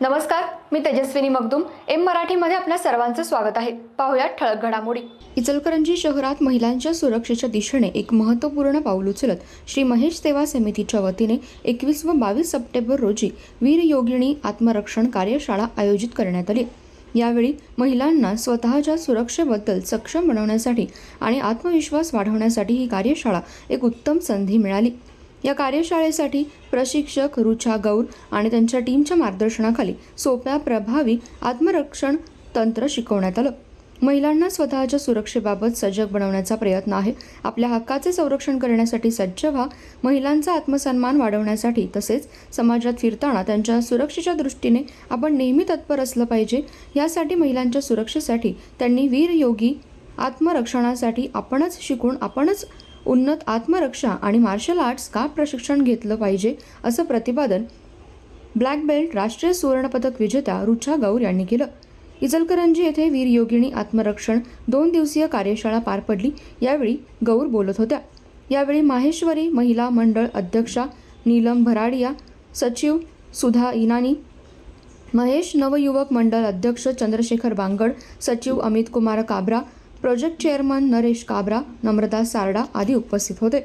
नमस्कार मी तेजस्विनी मगदुम. एम मराठीमध्ये आपल्या सर्वांचं स्वागत आहे. पाहुयात ठळक घडामोडी. इचलकरंजी शहरात महिलांच्या सुरक्षेच्या दिशेने एक महत्त्वपूर्ण पाऊल उचलत श्री महेश सेवा समितीच्या वतीने एकवीस व बावीस सप्टेंबर रोजी वीर योगिणी आत्मरक्षण कार्यशाळा आयोजित करण्यात आली. यावेळी महिलांना स्वतःच्या सुरक्षेबद्दल सक्षम बनवण्यासाठी आणि आत्मविश्वास वाढवण्यासाठी ही कार्यशाळा एक उत्तम संधी मिळाली. या कार्यशाळेसाठी प्रशिक्षक रुचा गौर आणि त्यांच्या टीमच्या मार्गदर्शनाखाली सोप्या प्रभावी आत्मरक्षण तंत्र शिकवण्यात आलं. महिलांना स्वतःच्या सुरक्षेबाबत सजग बनवण्याचा प्रयत्न आहे. आपल्या हक्काचे संरक्षण करण्यासाठी सज्ज व्हा. महिलांचा आत्मसन्मान वाढवण्यासाठी तसेच समाजात फिरताना त्यांच्या सुरक्षेच्या दृष्टीने आपण नेहमी तत्पर असलं पाहिजे. यासाठी महिलांच्या सुरक्षेसाठी त्यांनी वीर योगी आत्मरक्षणासाठी आपणच शिकून आपणच उन्नत आत्मरक्षा आणि मार्शल आर्ट्स का प्रशिक्षण घेतलं पाहिजे असं प्रतिपादन ब्लॅक बेल्ट राष्ट्रीय सुवर्णपदक विजेत्या रुचा गौर यांनी केलं. इचलकरंजी येथे वीर योगिणी आत्मरक्षण दोन दिवसीय कार्यशाळा पार पडली. यावेळी गौर बोलत होत्या. यावेळी माहेश्वरी महिला मंडळ अध्यक्षा नीलम भराडिया सचिव सुधा इनानी महेश नवयुवक मंडळ अध्यक्ष चंद्रशेखर बांगड सचिव अमित कुमार काबरा प्रोजेक्ट चेअरमन नरेश काबरा नम्रता सारडा आदी उपस्थित होते.